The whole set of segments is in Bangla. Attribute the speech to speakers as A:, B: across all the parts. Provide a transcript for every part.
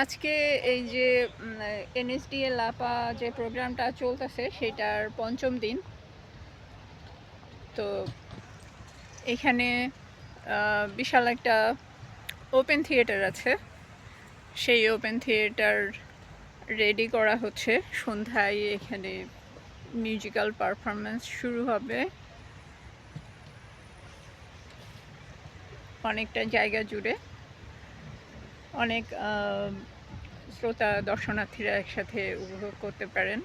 A: আজকে এই যে এনএসডিএ লাপা যে প্রোগ্রামটা চলতেছে, সেটার পঞ্চম দিন। তো এখানে বিশাল একটা ওপেন থিয়েটার আছে। সেই ওপেন থিয়েটার রেডি করা হচ্ছে। সন্ধ্যায় এখানে মিউজিক্যাল পারফরমেন্স শুরু হবে। অনেকটা জায়গা জুড়ে। অনেক শ্রোতা দর্শনার্থীরা একসাথে উপভোগ করতে পারেন।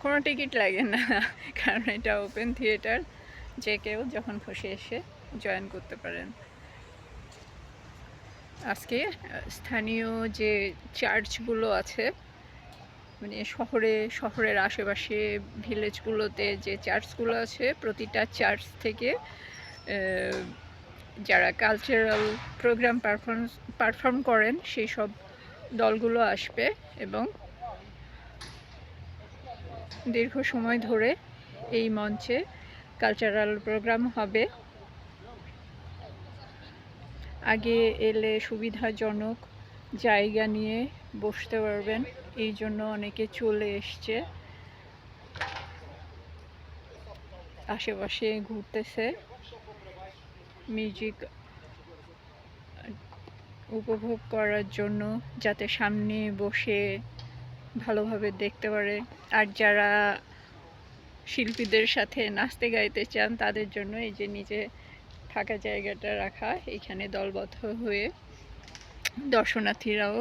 A: কোনো টিকিট লাগে না, কারণ এটা ওপেন থিয়েটার। যে কেউ যখন খুশি এসে জয়েন করতে পারেন। আজকে স্থানীয় যে চার্চগুলো আছে মানে শহরে, শহরের আশেপাশে ভিলেজগুলোতে যে চার্চগুলো আছে, প্রতিটা চার্চ থেকে যারা কালচারাল প্রোগ্রাম পারফরমেন্স পারফর্ম করেন সেই সব দলগুলো আসবে এবং দীর্ঘ সময় ধরে এই মঞ্চে কালচারাল প্রোগ্রাম হবে। আগে এলে সুবিধাজনক জায়গা নিয়ে বসতে পারবেন, এই জন্য অনেকে চলে এসছে। আশেপাশে ঘুরতেছে। মিউজিক উপভোগ করার জন্য যাতে সামনে বসে ভালোভাবে দেখতে পারে। আর যারা শিল্পীদের সাথে নাচতে গাইতে চান, তাদের জন্য এই যে নিচে ফাঁকা জায়গাটা রাখা, এখানে দলবদ্ধ হয়ে দর্শনার্থীরাও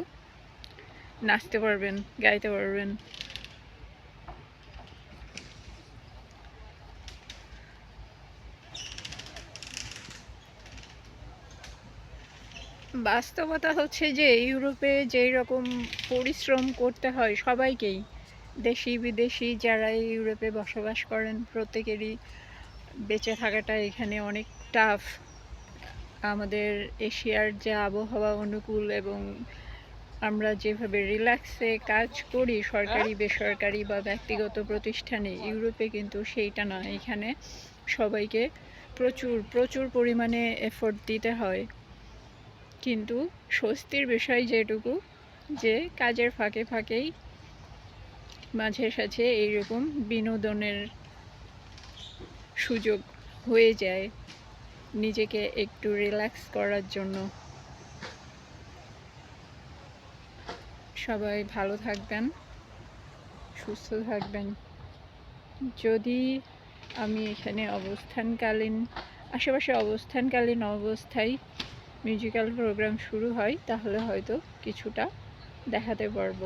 A: নাচতে পারবেন, গাইতে পারবেন। বাস্তবতা হচ্ছে যে ইউরোপে যেই রকম পরিশ্রম করতে হয় সবাইকেই, দেশি বিদেশি যারা ইউরোপে বসবাস করেন, প্রত্যেকেরই বেঁচে থাকাটা এখানে অনেক টাফ আমাদের এশিয়ার যে আবহাওয়া অনুকূল এবং আমরা যেভাবে রিল্যাক্সে কাজ করি সরকারি, বেসরকারি বা ব্যক্তিগত প্রতিষ্ঠানে, ইউরোপে কিন্তু সেইটা না। এখানে সবাইকে প্রচুর প্রচুর পরিমাণে এফোর্ট দিতে হয়। কিন্তু স্বস্তির বিষয় যেটুকু, যে কাজের ফাঁকে ফাঁকেই মাঝে সাঝে এইরকম বিনোদনের সুযোগ হয়ে যায় নিজেকে একটু রিল্যাক্স করার জন্য। সবাই ভালো থাকবেন, সুস্থ থাকবেন। যদি আমি এখানে অবস্থানকালীন, আশেপাশে অবস্থানকালীন অবস্থায় মিউজিক্যাল প্রোগ্রাম শুরু হয় তাহলে হয়তো কিছুটা দেখাতে পারব।